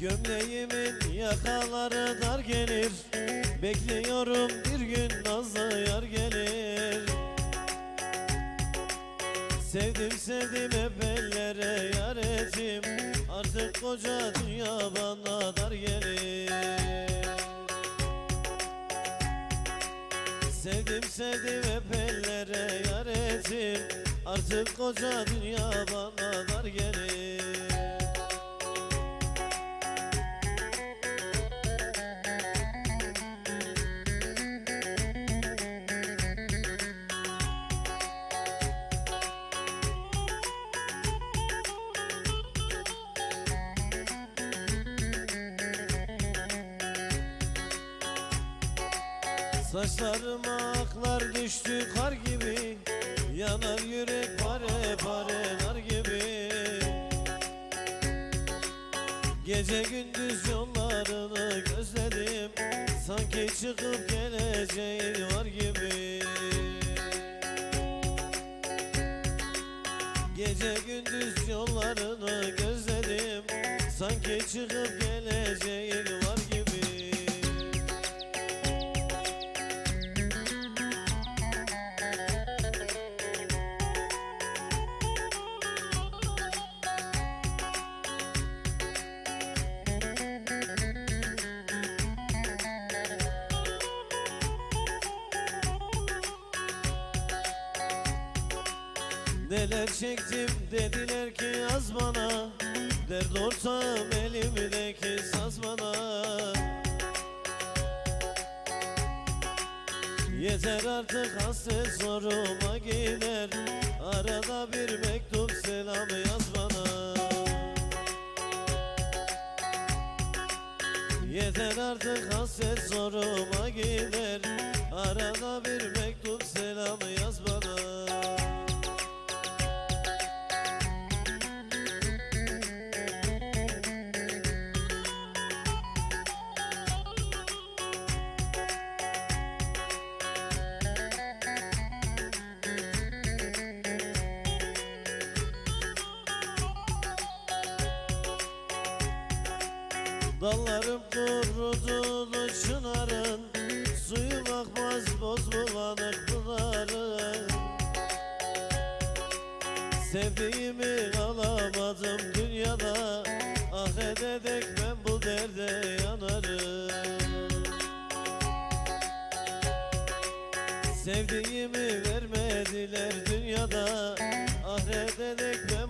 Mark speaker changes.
Speaker 1: Gömleğimin yakaları dar gelir. Bekliyorum bir gün nazlı yar gelir. Sevdim sevdim hep ellere yar ettim. Artık koca dünya bana dar gelir. Sevdim sevdim hep ellere yar ettim. Artık koca dünya bana dar gelir Saçlarıma aklar düştü kar gibi. Yanar yürek pare pare nar gibi. Gece gündüz yollarını gözledim. Sanki çıkıp geleceğin var gibi. Gece gündüz yollarını gözledim. Sanki çıkıp geleceğin Neler çektim dediler ki yaz bana. Dert ortağım elimdeki saz bana. Yeter artık hasret zoruma gider. Arada bir mektup selam yaz bana. Yeter artık hasret zoruma gider. Arada bir mektup selam yaz bana Dallarım kurudu çınarın Suyu bakmaz boz bulanık pınarın Sevdiğimi alamadım dünyada Ah ededek ben bu derde yanarım. Sevdiğimi vermediler dünyada Ah ededek ben